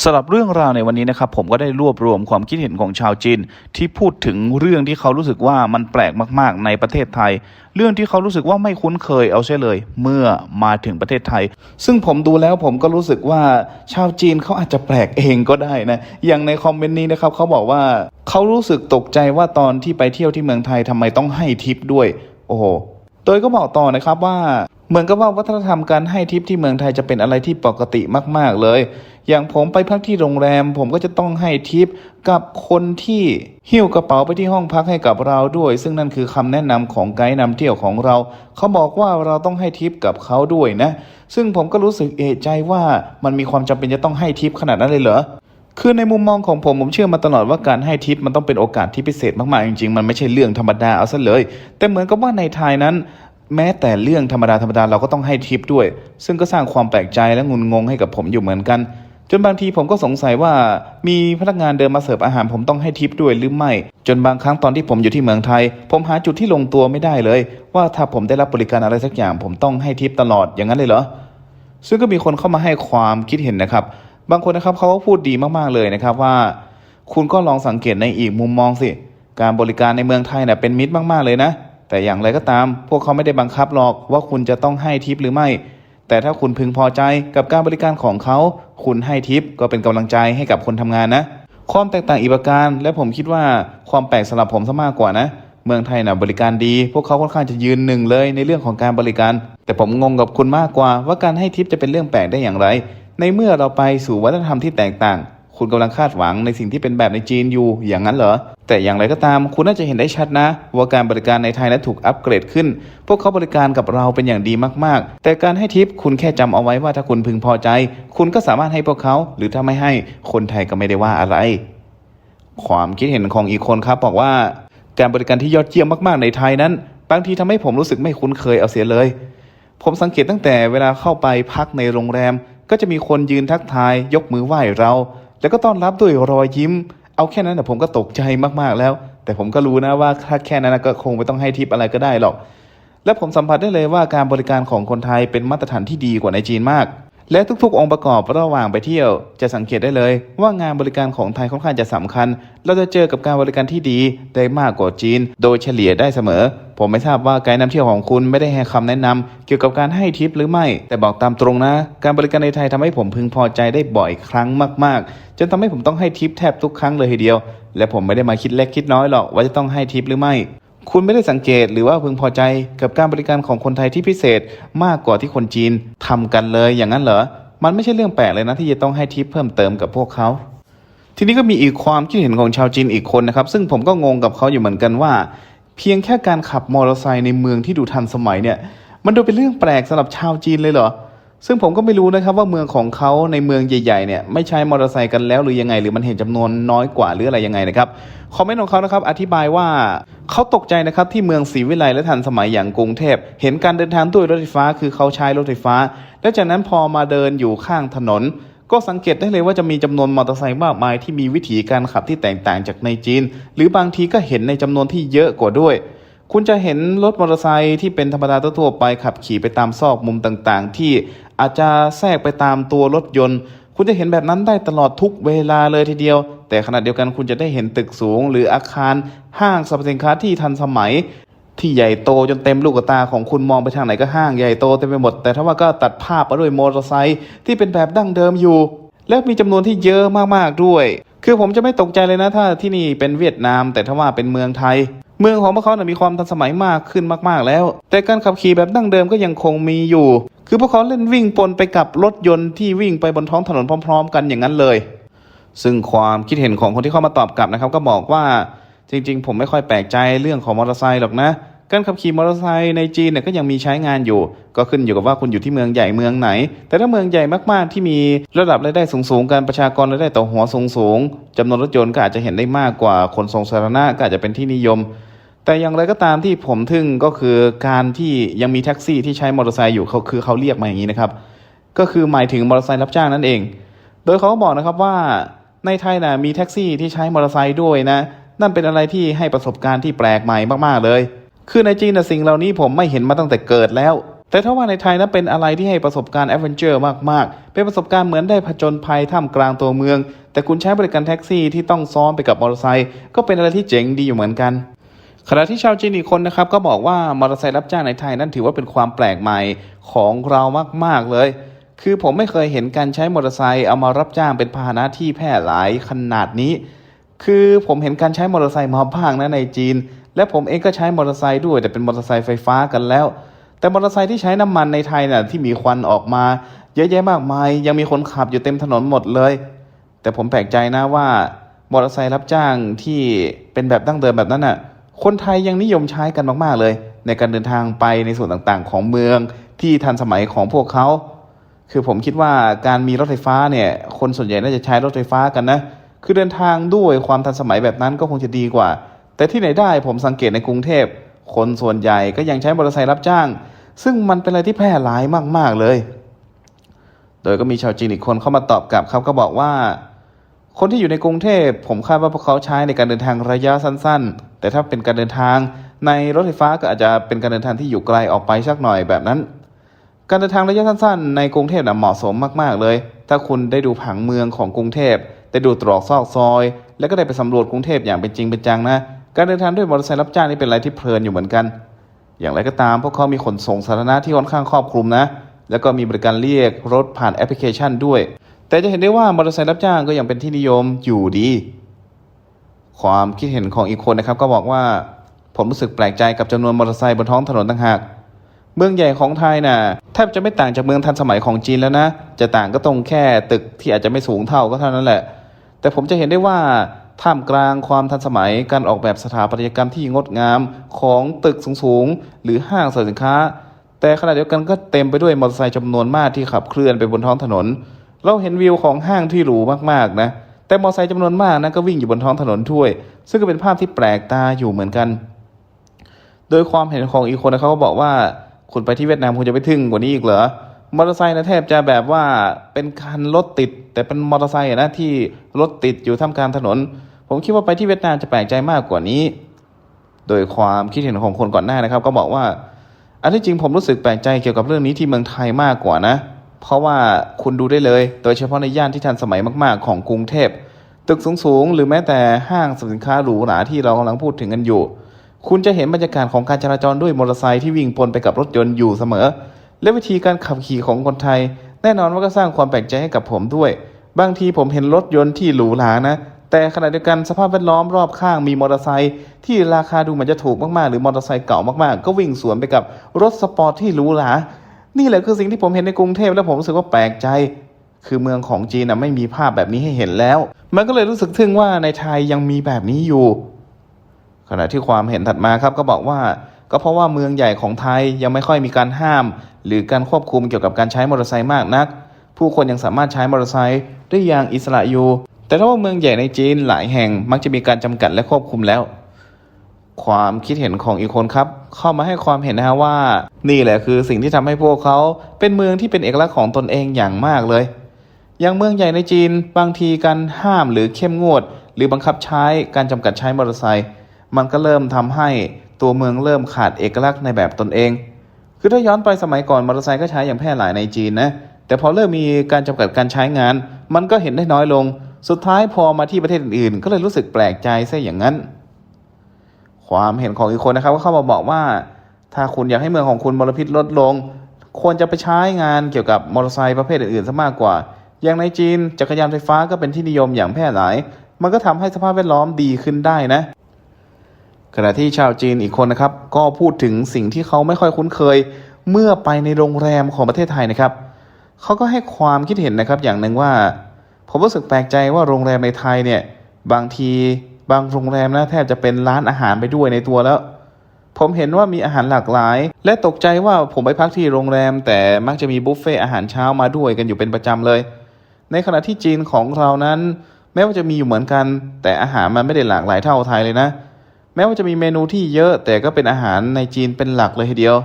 สำหรับเรื่องราวในวันนี้นะครับผมก็ได้รวบรวมความคิดเห็นของชาวจีน ที่พูดถึงเรื่องที่เขารู้สึกว่ามันแปลกมากๆ ในประเทศไทย เรื่องที่เขารู้สึกว่าไม่คุ้นเคยเอาใช่เลย เมื่อมาถึงประเทศไทย ซึ่งผมดูแล้วผมก็รู้สึกว่าชาวจีนเขาอาจจะแปลกเองก็ได้นะอย่างในคอมเมนต์นี้นะครับเขาบอกว่าเขารู้สึกตกใจว่าตอนที่ไปเที่ยวที่เมืองไทยทำไมต้องให้ทิปด้วย โอ้โหโดยก็บอกต่อนะครับว่า เหมือนกับว่าวัฒนธรรมการให้ทิปที่เมืองไทยจะเป็นอะไรที่ปกติมาก ๆ เลย อย่างผมไปพักที่โรงแรม ผมก็จะต้องให้ทิปกับคนที่หิ้วกระเป๋าไปที่ห้องพักให้กับเราด้วย ซึ่งนั่นคือคำแนะนำของไกด์นำเที่ยวของเรา เขาบอกว่าเราต้องให้ทิปกับเขาด้วยนะ ซึ่งผมก็รู้สึกเอะใจว่ามันมีความจำเป็นจะต้องให้ทิปขนาดนั้นเลยเหรอคือในมุมมองของผมผมเชื่อมาตลอดว่าการให้ทิปมันต้องเป็นโอกาสที่พิเศษมากๆจริงๆ มันไม่ใช่เรื่องธรรมดาเอาซะเลย แต่เหมือนกับว่าในไทยนั้น แม้แต่เรื่องธรรมดาธรรมดาเราก็ต้องให้ทิปด้วย ซึ่งก็สร้างความแปลกใจและงุนงงให้กับผมอยู่เหมือนกัน จนบางทีผมก็สงสัยว่ามีพนักงานเดินมาเสิร์ฟอาหารผมต้องให้ทิปด้วยหรือไม่ จนบางครั้งตอนที่ผมอยู่ที่เมืองไทย ผมหาจุดที่ลงตัวไม่ได้เลย ว่าถ้าผมได้รับบริการอะไรสักอย่าง ผมต้องให้ทิปตลอดอย่างนั้นเลยเหรอซึ่งก็มีคนเข้ามาให้ความคิดเห็นนะครับ บางคนนะครับเขาก็พูดดีมากๆเลยนะครับว่า คุณก็ลองสังเกตในอีกมุมมองสิการบริการในเมืองไทยเนี่ยเป็นมิตรมากๆเลยนะ แต่อย่างไรก็ตาม พวกเขาไม่ได้บังคับหรอกว่าคุณจะต้องให้ทิปหรือไม่ แต่ถ้าคุณพึงพอใจกับการบริการของเขา คุณให้ทิปก็เป็นกำลังใจให้กับคนทำงานนะ ความแตกต่างอีกประการ และผมคิดว่าความแปลกสำหรับผมซะมากกว่านะ เมืองไทยน่ะบริการดี พวกเขาค่อนข้างจะยืนหนึ่งเลยในเรื่องของการบริการ แต่ผมงงกับคุณมากกว่า ว่าการให้ทิปจะเป็นเรื่องแปลกได้อย่างไร ในเมื่อเราไปสู่วัฒนธรรมที่แตกต่าง คุณกำลังคาดหวังในสิ่งที่เป็นแบบในจีนอยู่อย่างนั้นเหรอ แต่อย่างไรก็ตามคุณน่าจะเห็นได้ชัดนะ ว่าการบริการในไทยนั้นถูกอัปเกรดขึ้น พวกเขาบริการกับเราเป็นอย่างดีมากๆ แต่การให้ทิปคุณแค่จำเอาไว้ว่าถ้าคุณพึงพอใจ คุณก็สามารถให้พวกเขา หรือถ้าไม่ให้คนไทยก็ไม่ได้ว่าอะไร ความคิดเห็นของอีกคนครับบอกว่า การบริการที่ยอดเยี่ยมมากๆในไทยนั้น บางทีทำให้ผมรู้สึกไม่คุ้นเคยเอาเสียเลย ผมสังเกตตั้งแต่เวลาเข้าไปพักในโรงแรม ก็จะมีคนยืนทักทาย ยกมือไหว้เรา แล้วก็ต้อนรับด้วยรอยยิ้ม เอาแค่นั้นแต่ผมก็ตกใจมากๆแล้ว แต่ผมก็รู้นะว่าถ้าแค่นั้นก็คงไม่ต้องให้ทิปอะไรก็ได้หรอก และผมสัมผัสได้เลยว่าการบริการของคนไทยเป็นมาตรฐานที่ดีกว่าในจีนมาก และทุกๆ องค์ประกอบระหว่างไปเที่ยว จะสังเกตได้เลยว่างานบริการของไทยค่อนข้างจะสำคัญ เราจะเจอกับการบริการที่ดีได้มากกว่าจีน โดยเฉลี่ยได้เสมอ ผมไม่ทราบว่าไกด์นำเที่ยวของคุณไม่ได้ให้คำแนะนำเกี่ยวกับการให้ทิปหรือไม่ แต่บอกตามตรงนะ การบริการในไทยทำให้ผมพึงพอใจได้บ่อยครั้งมากๆ จนทำให้ผมต้องให้ทิปแทบทุกครั้งเลยทีเดียว และผมไม่ได้มาคิดเล็กคิดน้อยหรอกว่าจะต้องให้ทิปหรือไม่ คุณไม่ได้สังเกตหรือว่าพึงพอใจกับการบริการของคนไทยที่พิเศษมากกว่าที่คนจีนทำกันเลยอย่างนั้นเหรอ มันไม่ใช่เรื่องแปลกเลยนะที่จะต้องให้ทิปเพิ่มเติมกับพวกเขาทีนี้ก็มีอีกความคิดเห็นของชาวจีนอีกคนนะครับ ซึ่งผมก็งงกับเขาอยู่เหมือนกันว่า เพียงแค่การขับมอเตอร์ไซค์ในเมืองที่ดูทันสมัยเนี่ย มันดูเป็นเรื่องแปลกสำหรับชาวจีนเลยเหรอ ซึ่งผมก็ไม่รู้นะครับว่าเมืองของเขาในเมืองใหญ่ๆเนี่ยไม่ใช้มอเตอร์ไซค์กันแล้วหรือยังไง หรือมันเห็นจำนวนน้อยกว่าหรืออะไรยังไงนะครับคอมเมนต์ของเขานะครับอธิบายว่าเขาตกใจนะครับที่เมืองศรีวิไลและทันสมัยอย่างกรุงเทพ เห็นการเดินทางด้วยรถไฟฟ้า คือเขาใช้รถไฟฟ้า และจากนั้นพอมาเดินอยู่ข้างถนน ก็สังเกตได้เลยว่าจะมีจำนวนมอเตอร์ไซค์มากมายที่มีวิธีการขับที่แตกต่างจากในจีน หรือบางทีก็เห็นในจำนวนที่เยอะกว่าด้วยคุณจะเห็นรถมอเตอร์ไซค์ที่เป็นธรรมดาทั่วไปขับขี่ไปตามซอกมุมต่างๆ ที่ อาจจะแทรกไปตามตัวรถยนต์ คุณจะเห็นแบบนั้นได้ตลอดทุกเวลาเลยทีเดียว แต่ขณะเดียวกันคุณจะได้เห็นตึกสูง หรืออาคารห้างสรรพสินค้าที่ทันสมัย ที่ใหญ่โตจนเต็มลูกตาของคุณมองไปทางไหนก็ห้างใหญ่โตเต็มไปหมด แต่ถ้าว่าก็ตัดภาพมาด้วยมอเตอร์ไซค์ที่เป็นแบบดั้งเดิมอยู่ และมีจำนวนที่เยอะมากๆด้วย คือผมจะไม่ตกใจเลยนะถ้าที่นี่เป็นเวียดนาม แต่ถ้าว่าเป็นเมืองไทย เมืองของพวกเขานะมีความทันสมัยมากขึ้นมากๆแล้ว แต่การขับขี่แบบดั้งเดิมก็ยังคงมีอยู่ คือพวกเขาเล่นวิ่งปนไปกับรถยนต์ที่วิ่งไปบนท้องถนนพร้อม ๆ กันอย่างนั้นเลย ซึ่งความคิดเห็นของคนที่เข้ามาตอบกลับนะครับ ก็บอกว่าจริง ๆ ผมไม่ค่อยแปลกใจเรื่องของมอเตอร์ไซค์หรอกนะการขับขี่มอเตอร์ไซค์ในจีนเนี่ยก็ยังมีใช้งานอยู่ ก็ขึ้นอยู่กับว่าคุณอยู่ที่เมืองใหญ่เมืองไหน แต่ถ้าเมืองใหญ่มากๆ ที่มีระดับรายได้สูงๆ การประชากรรายได้ต่อหัวสูงๆจำนวนรถยนต์ก็อาจจะเห็นได้มากกว่าขนส่งสาธารณะก็อาจจะเป็นที่นิยม แต่อย่างไรก็ตามที่ผมทึ่งก็คือการที่ยังมีแท็กซี่ที่ใช้มอเตอร์ไซค์อยู่เขาคือเขาเรียกมาอย่างนี้นะครับ ก็คือหมายถึงมอเตอร์ไซค์รับจ้างนั่นเอง โดยเขาบอกนะครับว่าในไทยนะมีแท็กซี่ที่ใช้มอเตอร์ไซค์ด้วยนะ นั่นเป็นอะไรที่ให้ประสบการณ์ที่แปลกใหม่มากๆเลย คือในจีนนะสิ่งเหล่านี้ผมไม่เห็นมาตั้งแต่เกิดแล้ว แต่ถ้าว่าในไทยนั้นเป็นอะไรที่ให้ประสบการณ์แอดเวนเจอร์มากๆ เป็นประสบการณ์เหมือนได้ผจญภัยท่ามกลางตัวเมือง แต่คุณใช้บริการแท็กซี่ที่ต้องซ้อนไปกับมอเตอร์ไซค์ก็เป็นอะไรที่เจ๋งดีอยู่เหมือนกัน ขณะที่ชาวจีนอีกคนนะครับก็บอกว่ามอเตอร์ไซค์รับจ้างในไทยนั้นถือว่าเป็นความแปลกใหม่ของเรามาก ๆ เลย คือผมไม่เคยเห็นการใช้มอเตอร์ไซค์เอามารับจ้างเป็นพาหนะที่แพร่หลายขนาดนี้ คือผมเห็นการใช้มอเตอร์ไซค์มาบ้างนะในจีน และผมเองก็ใช้มอเตอร์ไซค์ด้วยแต่เป็นมอเตอร์ไซค์ไฟฟ้ากันแล้ว แต่มอเตอร์ไซค์ที่ใช้น้ำมันในไทยน่ะที่มีควันออกมา เยอะแยะมากมาย ยังมีคนขับอยู่เต็มถนนหมดเลย แต่ผมแปลกใจนะว่ามอเตอร์ไซค์รับจ้างที่เป็นแบบดั้งเดิมแบบนั้นน่ะ คนไทยยังนิยมใช้กันมาก ๆ เลย ในการเดินทางไปในส่วนต่างๆ ของเมืองที่ทันสมัยของพวกเขา คือผมคิดว่าการมีรถไฟฟ้าเนี่ย คนส่วนใหญ่น่าจะใช้รถไฟฟ้ากันนะ คือเดินทางด้วยความทันสมัยแบบนั้นก็คงจะดีกว่า แต่ที่ไหนได้ผมสังเกตในกรุงเทพ คนส่วนใหญ่ก็ยังใช้มอเตอร์ไซค์รับจ้าง ซึ่งมันเป็นอะไรที่แพร่หลายมาก ๆ เลย โดยก็มีชาวจีนอีกคนเข้ามาตอบกลับครับก็บอกว่า คนที่อยู่ในกรุงเทพผมคาดว่าพวกเขาใช้ในการเดินทางระยะสั้น ๆ แต่ถ้าเป็นการเดินทางในรถไฟฟ้าก็อาจจะเป็นการเดินทางที่อยู่ไกลออกไปสักหน่อยแบบนั้น การเดินทางระยะสั้นๆ ในกรุงเทพน่ะเหมาะสมมากๆเลย ถ้าคุณได้ดูผังเมืองของกรุงเทพได้ดูตรอกซอกซอย แล้วก็ได้ไปสำรวจกรุงเทพอย่างเป็นจริงเป็นจังนะการเดินทางด้วยมอเตอร์ไซค์รับจ้างนี่เป็นอะไรที่เพลินอยู่เหมือนกัน อย่างไรก็ตามพวกเขามีขนส่งสาธารณะที่ค่อนข้างครอบคลุมนะ แล้วก็มีบริการเรียกรถผ่านแอปพลิเคชันด้วย แต่จะเห็นได้ว่ามอเตอร์ไซค์รับจ้างก็ยังเป็นที่นิยมอยู่ดี ความคิดเห็นของอีกคนนะครับ ก็บอกว่าผมรู้สึกแปลกใจกับจำนวนมอเตอร์ไซค์บนท้องถนนต่างหาก เมืองใหญ่ของไทยน่ะแทบจะไม่ต่างจากเมืองทันสมัยของจีนแล้วนะ จะต่างก็ตรงแค่ตึกที่อาจจะไม่สูงเท่าก็เท่านั้นแหละ แต่ผมจะเห็นได้ว่าท่ามกลางความทันสมัยการออกแบบสถาปัตยกรรมที่งดงามของตึกสูงๆหรือห้างสรรพสินค้า แต่ขณะเดียวกันก็เต็มไปด้วยมอเตอร์ไซค์จำนวนมากที่ขับเคลื่อนไปบนท้องถนน เราเห็นวิวของห้างที่หรูมากๆนะ แต่มอเตอร์ไซค์จำนวนมากนะก็วิ่งอยู่บนท้องถนนถ้วย ซึ่งก็เป็นภาพที่แปลกตาอยู่เหมือนกัน โดยความเห็นของอีกคนนะเขาก็บอกว่าคุณไปที่เวียดนามคุณจะไปทึ่งกว่านี้อีกเหรอมอเตอร์ไซค์นะแทบจะแบบว่าเป็นคันรถติด แต่เป็นมอเตอร์ไซค์นะที่รถติดอยู่ท่ามกลางถนน ผมคิดว่าไปที่เวียดนามจะแปลกใจมากกว่านี้ โดยความคิดเห็นของคนก่อนหน้านะครับ ก็บอกว่า อันที่จริงผมรู้สึกแปลกใจเกี่ยวกับเรื่องนี้ที่เมืองไทยมากกว่านะ เพราะว่าคุณดูได้เลย โดยเฉพาะในย่านที่ทันสมัยมาก ๆ ของกรุงเทพ ตึกสูง ๆ หรือแม้แต่ห้างสินค้าหรูหราที่เรากำลังพูดถึงกันอยู่ คุณจะเห็นบรรยากาศของการจราจรด้วยมอเตอร์ไซค์ที่วิ่งปนไปกับรถยนต์อยู่เสมอ และวิธีการขับขี่ของคนไทย แน่นอนว่าก็สร้างความแปลกใจให้กับผมด้วย บางทีผมเห็นรถยนต์ที่หรูหรานะ แต่ขณะเดียวกันสภาพแวดล้อมรอบข้างมีมอเตอร์ไซค์ที่ราคาดูเหมือนจะถูกมากๆ หรือมอเตอร์ไซค์เก่ามากๆ ก็วิ่งสวนไปกับรถสปอร์ตที่หรูหรา นี่แหละคือสิ่งที่ผมเห็นในกรุงเทพและผมรู้สึกว่าแปลกใจ คือเมืองของจีนนะไม่มีภาพแบบนี้ให้เห็นแล้ว มันก็เลยรู้สึกทึ่งว่าในไทยยังมีแบบนี้อยู่ ขณะที่ความเห็นถัดมาครับก็บอกว่า ก็เพราะว่าเมืองใหญ่ของไทยยังไม่ค่อยมีการห้าม หรือการควบคุมเกี่ยวกับการใช้มอเตอร์ไซค์มากนัก ผู้คนยังสามารถใช้มอเตอร์ไซค์ได้อย่างอิสระอยู่แต่ถ้าว่าเมืองใหญ่ในจีนหลายแห่งมักจะมีการจำกัดและควบคุมแล้ว ความคิดเห็นของอีกคนครับ เข้ามาให้ความเห็นนะฮะว่า นี่แหละคือสิ่งที่ทำให้พวกเขาเป็นเมืองที่เป็นเอกลักษณ์ของตนเองอย่างมากเลยอย่างเมืองใหญ่ในจีนบางทีการห้ามหรือเข้มงวด หรือบังคับใช้การจำกัดใช้มอเตอร์ไซค์มันก็เริ่มทำให้ตัวเมืองเริ่มขาดเอกลักษณ์ในแบบตนเอง คือถ้าย้อนไปสมัยก่อนมอเตอร์ไซค์ก็ใช้อย่างแพร่หลายในจีนนะแต่พอเริ่มมีการจำกัดการใช้งาน มันก็เห็นได้น้อยลง สุดท้ายพอมาที่ประเทศอื่นๆ ก็เลยรู้สึกแปลกใจซะอย่างนั้น ความเห็นของอีกคนนะครับ ก็เข้ามาบอกว่า ถ้าคุณอยากให้เมืองของคุณมลพิษลดลง ควรจะไปใช้งานเกี่ยวกับมอเตอร์ไซค์ประเภทอื่นๆซะมากกว่า อย่างในจีนจักรยานไฟฟ้าก็เป็นที่นิยมอย่างแพร่หลาย มันก็ทำให้สภาพแวดล้อมดีขึ้นได้นะ ขณะที่ชาวจีนอีกคนนะครับ ก็พูดถึงสิ่งที่เขาไม่ค่อยคุ้นเคย เมื่อไปในโรงแรมของประเทศไทยนะครับเขาก็ให้ความคิดเห็นนะครับอย่างหนึ่งว่าผมรู้สึกแปลกใจว่าโรงแรมในไทยเนี่ยบางที บางโรงแรมนะแทบจะเป็นร้านอาหารไปด้วยในตัวแล้ว ผมเห็นว่ามีอาหารหลากหลาย และตกใจว่าผมไปพักที่โรงแรม แต่มักจะมีบุฟเฟ่อาหารเช้ามาด้วยกันอยู่เป็นประจำเลย ในขณะที่จีนของเรานั้น แม้ว่าจะมีอยู่เหมือนกัน แต่อาหารมันไม่ได้หลากหลายเท่าไทยเลยนะ แม้ว่าจะมีเมนูที่เยอะแต่ก็เป็นอาหารในจีนเป็นหลักเลยทีเดียว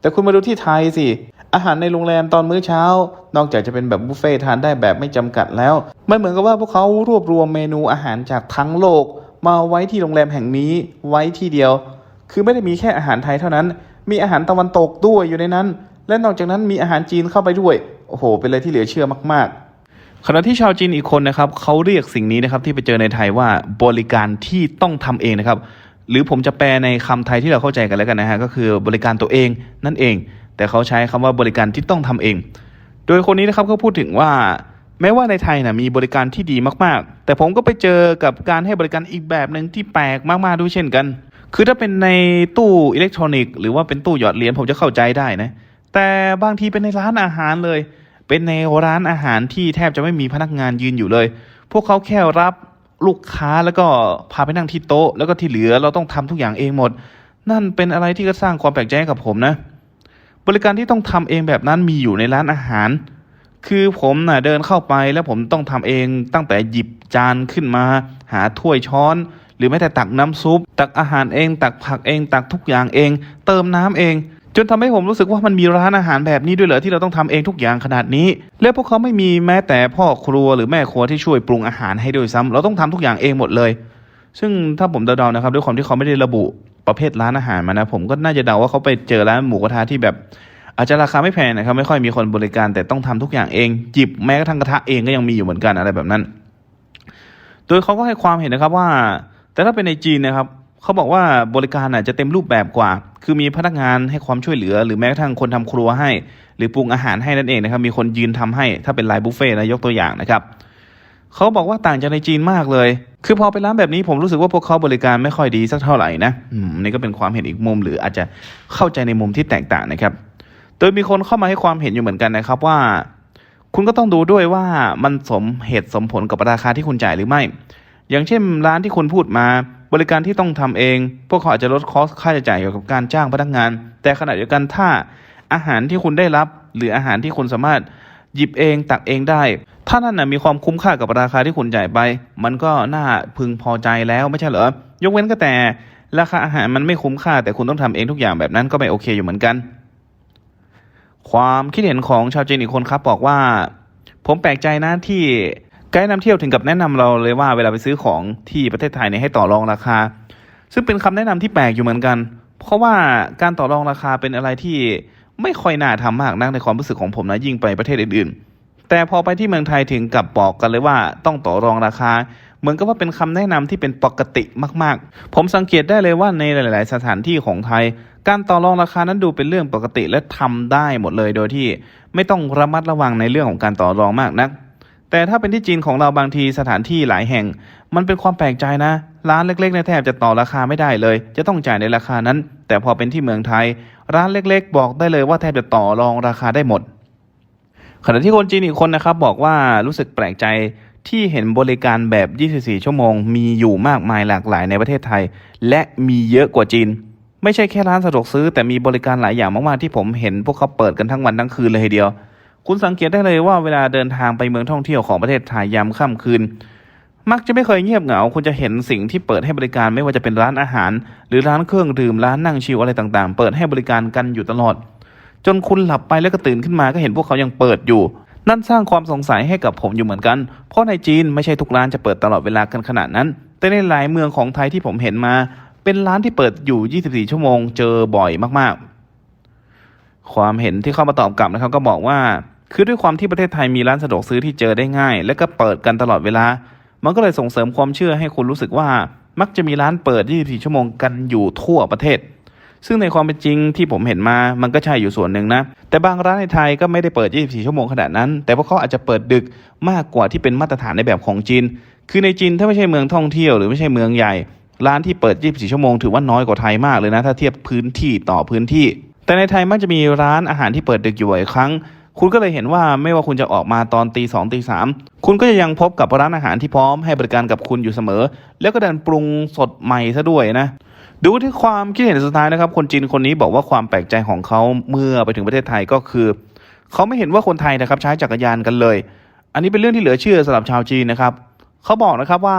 แต่คุณมาดูที่ไทยสิ อาหารในโรงแรมตอนมื้อเช้า นอกจากจะเป็นแบบบุฟเฟ่ทานได้แบบไม่จำกัดแล้ว มันเหมือนกับว่าพวกเขารวบรวมเมนูอาหารจากทั้งโลก มาไว้ที่โรงแรมแห่งนี้ไว้ที่เดียว คือไม่ได้มีแค่อาหารไทยเท่านั้น มีอาหารตะวันตกด้วยอยู่ในนั้น และนอกจากนั้นมีอาหารจีนเข้าไปด้วย โอ้โห เป็นอะไรที่เหลือเชื่อมากๆขณะที่ชาวจีนอีกคนนะครับเขาเรียกสิ่งนี้นะครับที่ไปเจอในไทยว่าบริการที่ต้องทำเองนะครับ หรือผมจะแปลในคำไทยที่เราเข้าใจกันแล้วกันนะฮะก็คือบริการตัวเองนั่นเอง แต่เขาใช้คำว่าบริการที่ต้องทำเอง โดยคนนี้นะครับก็พูดถึงว่า แม้ว่าในไทยนะมีบริการที่ดีมากๆ แต่ผมก็ไปเจอกับการให้บริการอีกแบบหนึ่งที่แปลกมากๆด้วยเช่นกัน คือถ้าเป็นในตู้อิเล็กทรอนิกส์หรือว่าเป็นตู้หยอดเหรียญผมจะเข้าใจได้นะ แต่บางทีเป็นในร้านอาหารเลย เป็นในร้านอาหารที่แทบจะไม่มีพนักงานยืนอยู่เลย พวกเขาแค่รับลูกค้าแล้วก็พาไปนั่งที่โต๊ะ แล้วก็ที่เหลือเราต้องทำทุกอย่างเองหมด นั่นเป็นอะไรที่ก็สร้างความแปลกใจให้กับผมนะ บริการที่ต้องทำเองแบบนั้นมีอยู่ในร้านอาหาร คือผมน่ะเดินเข้าไปแล้วผมต้องทำเองตั้งแต่หยิบจานขึ้นมา หาถ้วยช้อน หรือแม้แต่ตักน้ำซุป ตักอาหารเอง ตักผักเอง ตักทุกอย่างเอง เติมน้ำเอง จนทำให้ผมรู้สึกว่ามันมีร้านอาหารแบบนี้ด้วยเหรอที่เราต้องทำเองทุกอย่างขนาดนี้ และพวกเขาไม่มีแม้แต่พ่อครัวหรือแม่ครัวที่ช่วยปรุงอาหารให้ด้วยซ้ำเราต้องทำทุกอย่างเองหมดเลย ซึ่งถ้าผมเดาๆนะครับด้วยความที่เขาไม่ได้ระบุ ประเภทร้านอาหารมานะผมก็น่าจะเดาว่าเขาไปเจอร้านหมูกระทะที่แบบ อาจจะราคาไม่แพงนะครับไม่ค่อยมีคนบริการแต่ต้องทำทุกอย่างเองหยิบแม้กระทั่งกระทะเองก็ยังมีอยู่เหมือนกันอะไรแบบนั้น โดยเขาก็ให้ความเห็นนะครับว่า แต่ถ้าเป็นในจีนนะครับเขาบอกว่าบริการน่ะจะเต็มรูปแบบกว่า คือมีพนักงานให้ความช่วยเหลือ หรือแม้กระทั่งคนทำครัวให้ หรือปรุงอาหารให้นั่นเองนะครับมีคนยืนทำให้ถ้าเป็นไลน์บุฟเฟ่ต์นะยกตัวอย่างนะครับ เขาบอกว่าต่างจากในจีนมากเลย คือพอไปร้านแบบนี้ผมรู้สึกว่าพวกเขาบริการไม่ค่อยดีสักเท่าไหร่นะอืมนี่ก็เป็นความเห็นอีกมุมหรืออาจจะเข้าใจในมุมที่แตกต่างนะครับ โดยมีคนเข้ามาให้ความเห็นอยู่เหมือนกันนะครับว่า คุณก็ต้องดูด้วยว่ามันสมเหตุสมผลกับราคาที่คุณจ่ายหรือไม่ อย่างเช่นร้านที่คุณพูดมาบริการที่ต้องทำเอง พวกเขาอาจจะลดคอสค่าใช้จ่ายเกี่ยวกับการจ้างพนักงาน แต่ขณะเดียวกันถ้าอาหารที่คุณได้รับ หรืออาหารที่คุณสามารถหยิบเองตักเองได้ ถ้านั่นนะมีความคุ้มค่ากับราคาที่คุณจ่ายไป มันก็น่าพึงพอใจแล้วไม่ใช่เหรอ ยกเว้นก็แต่ ราคาอาหารมันไม่คุ้มค่าแต่คุณต้องทำเองทุกอย่างแบบนั้นก็ไม่โอเคอยู่เหมือนกัน ความคิดเห็นของชาวจีนอีกคนครับบอกว่า ผมแปลกใจนะที่ไกด์นำเที่ยวถึงกับแนะนำเราเลยว่าเวลาไปซื้อของที่ประเทศไทยเนี่ยให้ต่อรองราคา ซึ่งเป็นคำแนะนำที่แปลกอยู่เหมือนกัน เพราะว่าการต่อรองราคาเป็นอะไรที่ไม่ค่อยน่าทำมากนักในความรู้สึกของผมนะยิ่งไปประเทศอื่นๆ แต่พอไปที่เมืองไทยถึงกับบอกกันเลยว่าต้องต่อรองราคา เหมือนกับว่าเป็นคำแนะนำที่เป็นปกติมากๆ ผมสังเกตได้เลยว่าในหลาย ๆ สถานที่ของไทย การต่อรองราคานั้นดูเป็นเรื่องปกติและทำได้หมดเลยโดยที่ ไม่ต้องระมัดระวังในเรื่องของการต่อรองมากนัก แต่ถ้าเป็นที่จีนของเราบางทีสถานที่หลายแห่ง มันเป็นความแปลกใจนะ ร้านเล็กๆเนี่ยแทบจะต่อราคาไม่ได้เลย จะต้องจ่ายในราคานั้น แต่พอเป็นที่เมืองไทย ร้านเล็ก ๆ บอกได้เลยว่าแทบจะต่อรองราคาได้หมด ขณะที่คนจีนอีกคนนะครับบอกว่ารู้สึกแปลกใจที่เห็นบริการแบบ 24 ชั่วโมง มีอยู่มากมายหลากหลายในประเทศไทย และมีเยอะกว่าจีน ไม่ใช่แค่ร้านสะดวกซื้อ แต่มีบริการหลายอย่างมากๆที่ผมเห็นพวกเขาเปิดกันทั้งวันทั้งคืนเลยทีเดียว คุณสังเกตได้เลยว่าเวลาเดินทางไปเมืองท่องเที่ยวของประเทศไทยยามค่ำคืน มักจะไม่เคยเงียบเหงา คุณจะเห็นสิ่งที่เปิดให้บริการไม่ว่าจะเป็นร้านอาหาร หรือร้านเครื่องดื่มร้านนั่งชิลอะไรต่างๆ เปิดให้บริการกันอยู่ตลอด จนคุณหลับไปแล้วก็ตื่นขึ้นมาก็เห็นพวกเขายังเปิดอยู่ นั่นสร้างความสงสัยให้กับผมอยู่เหมือนกัน เพราะในจีนไม่ใช่ทุกร้านจะเปิดตลอดเวลากันขนาดนั้น แต่ในหลายเมืองของไทยที่ผมเห็นมา เป็นร้านที่เปิดอยู่ 24 ชั่วโมง เจอบ่อยมากๆ ความเห็นที่เข้ามาตอบกลับนะครับก็บอกว่า คือด้วยความที่ประเทศไทยมีร้านสะดวกซื้อที่เจอได้ง่าย และก็เปิดกันตลอดเวลา มันก็เลยส่งเสริมความเชื่อให้คุณรู้สึกว่ามักจะมีร้านเปิด 24 ชั่วโมงกันอยู่ทั่วประเทศ ซึ่งในความเป็นจริงที่ผมเห็นมามันก็ใช่อยู่ส่วนหนึ่งนะ แต่บางร้านในไทยก็ไม่ได้เปิด 24 ชั่วโมงขนาดนั้น แต่พวกเขาอาจจะเปิดดึกมากกว่าที่เป็นมาตรฐานในแบบของจีน คือในจีนถ้าไม่ใช่เมืองท่องเที่ยวหรือไม่ใช่เมืองใหญ่ ร้านที่เปิด 24 ชั่วโมงถือว่าน้อยกว่าไทยมากเลยนะ ถ้าเทียบพื้นที่ต่อพื้นที่ แต่ในไทยมักจะมีร้านอาหารที่เปิดดึกอยู่บ่อยครั้งคุณก็เลยเห็นว่าไม่ว่าคุณจะออกมาตอนตีสองตีสามคุณก็จะยังพบกับร้านอาหารที่พร้อมให้บริการกับคุณอยู่เสมอ แล้วก็ดันปรุงสดใหม่ซะด้วยนะ ดูที่ความคิดเห็นสุดท้ายนะครับ คนจีนคนนี้บอกว่าความแปลกใจของเขาเมื่อไปถึงประเทศไทยก็คือเขาไม่เห็นว่าคนไทยนะครับใช้จักรยานกันเลย อันนี้เป็นเรื่องที่เหลือเชื่อสำหรับชาวจีนนะครับเขาบอกนะครับว่า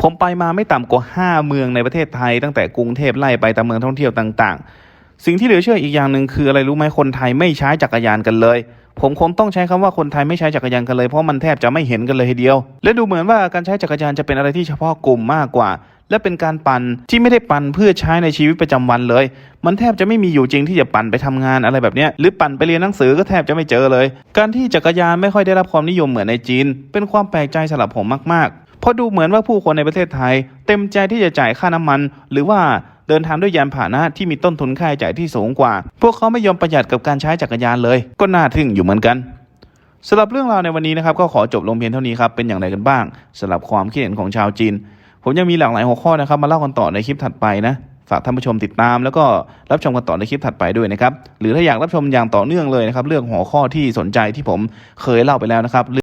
ผมไปมาไม่ต่ำกว่า 5 เมืองในประเทศไทย ตั้งแต่กรุงเทพไล่ไปตามเมืองท่องเที่ยวต่าง ๆ สิ่งที่เหลือเชื่ออีกอย่างหนึ่งคืออะไรรู้ไหมคนไทยไม่ใช้จักรยานกันเลย ผมคงต้องใช้คำว่าคนไทยไม่ใช้จักรยานกันเลยเพราะมันแทบจะไม่เห็นกันเลยทีเดียว และดูเหมือนว่าการใช้จักรยานจะเป็นอะไรที่เฉพาะกลุ่มมากกว่า และเป็นการปั่นที่ไม่ได้ปั่นเพื่อใช้ในชีวิตประจำวันเลย มันแทบจะไม่มีอยู่จริงที่จะปั่นไปทำงานอะไรแบบนี้หรือปั่นไปเรียนหนังสือก็แทบจะไม่เจอเลย การที่จักรยานไม่ค่อยได้รับความนิยมเหมือนในจีน เป็นความแปลกใจสำหรับผมมากๆ เพราะดูเหมือนว่าผู้คนในประเทศไทย เต็มใจที่จะจ่ายค่าน้ำมัน หรือว่าเดินทางด้วยยานพาหนะที่มีต้นทุนค่าใช้จ่ายที่สูงกว่า พวกเขาไม่ยอมประหยัดกับการใช้จักรยานเลย ก็น่าทึ่งอยู่เหมือนกันสำหรับเรื่องราวในวันนี้นะครับก็ขอจบลงเพียงเท่านี้ครับเป็นอย่างไรกันบ้างสำหรับความคิดเห็นของชาวจีน ผมยังมีหลากหลายหัวข้อนะครับ มาเล่ากันต่อในคลิปถัดไปนะฝากท่านผู้ชมติดตาม แล้วก็รับชมกันต่อในคลิปถัดไปด้วยนะครับหรือถ้าอยากรับชมอย่างต่อเนื่องเลยนะครับเรื่องหัวข้อที่สนใจที่ผมเคยเล่าไปแล้วนะครับ